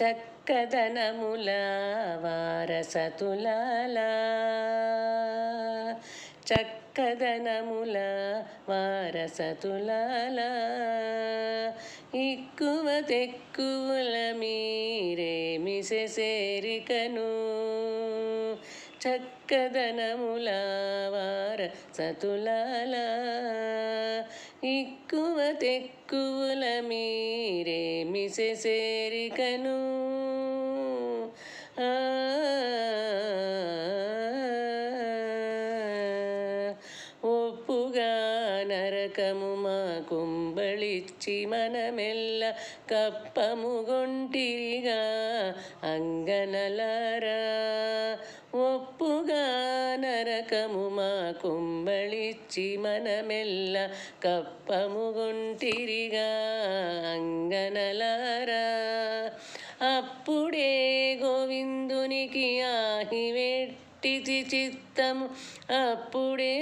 చక్కదనముల వారసతులాల చక్కదనముల వారసతులాల ఇక్కువ తెక్కువల మీరే మిసెసేరికను చక్కదనముల సతులాల. ఇక్కువ తెక్కువల మీరే మిసెసేరికను నరకము మా కుంబళిచ్చి మనమెల్ల కప్పముగొంటిరిగా అంగనలారా ఒప్పుగా నరకము మా కుంబళిచ్చి మనమెల్ల కప్పముగొంటిరిగా అంగనలారా ఆహివెట్టితి చిత్తము అప్పుడే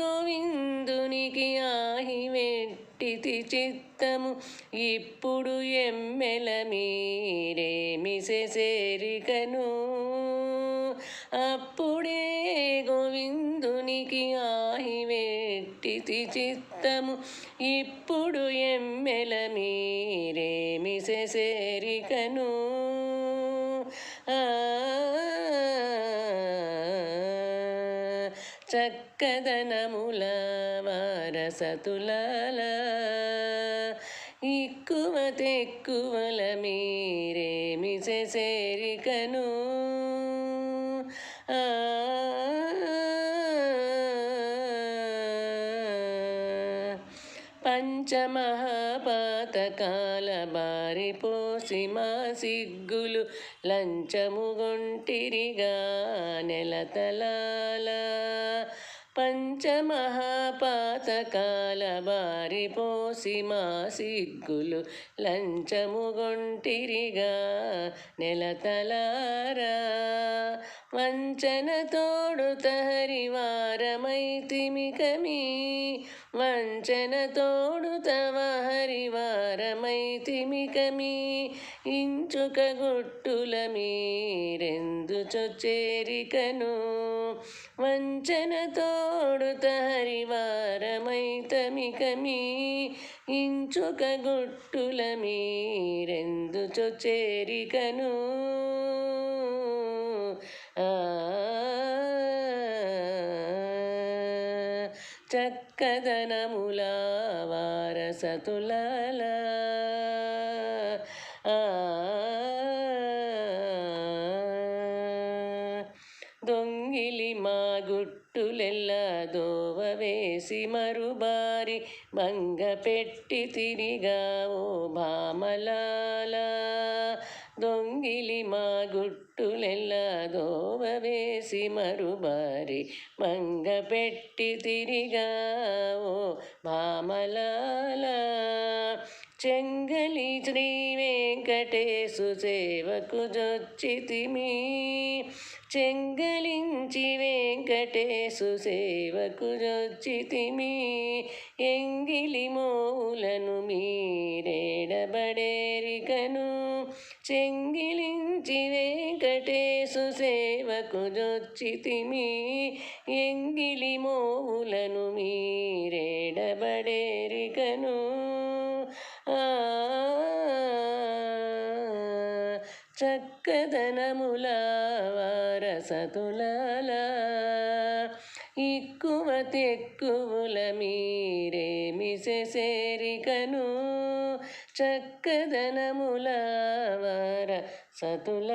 గోవిందునికి ఆహి ఆహివెట్టితి చిత్తము ఇప్పుడు ఎమ్మెల మీరేమి సేరికను. అప్పుడే గోవిందునికి ఆహివెట్టితి చిత్తము ఇప్పుడు ఎమ్మెల మీరేమి సేరికను. ఆ చక్కదనముల వారసతుల ఇక్కువ తెక్కువల మీరేమి సేరికను ఆ పంచమహాపాతకాల బారిపోసి మా సిగ్గులు లంచముగొంటిరిగా నెలతలాల. పంచమహాపాతకాల బారిపోసి మా సిగ్గులు లంచముగొంటిరిగా నెలతలారా. వంచన తోడుత హరివారమైతిమికమీ వంచన తోడుతవ తిమికమీ ఇంచుక గుట్టుల మీరెందు చొచ్చేరికను? వంచన తోడుత హరివారమైతమికమీ ఇంచుక గుట్టుల మీరెందు చొచ్చేరికను? ఆ చక్కదనముల వారసతులాల గుట్టులెల్ల దోవ వేసి మరుబారి భంగ పెట్టి తిరిగా ఓ భామలాల. దొంగిలి మా గుట్టులెల్ల దోవ వేసి మరుబారి భంగ పెట్టి తిరిగా ఓ భామలాల. చెంగలి శ్రీ వెంకటేశు సేవకు జొచ్చితిమి. చెంగలించి వెంకటేశు సేవకు జొచ్చితిమి. ఎంగిలి మూలను మీరేడబడేరికను. చెంగిలించి వెంకటేశు సేవకు జొచ్చితిమి. ఎంగిలి మూలను మీరేడబడేరికను. చక్కదనముల వారసతుల ఇక్కువ తెక్కువుల మీరే మిసేరికను చక్కదనముల సతుల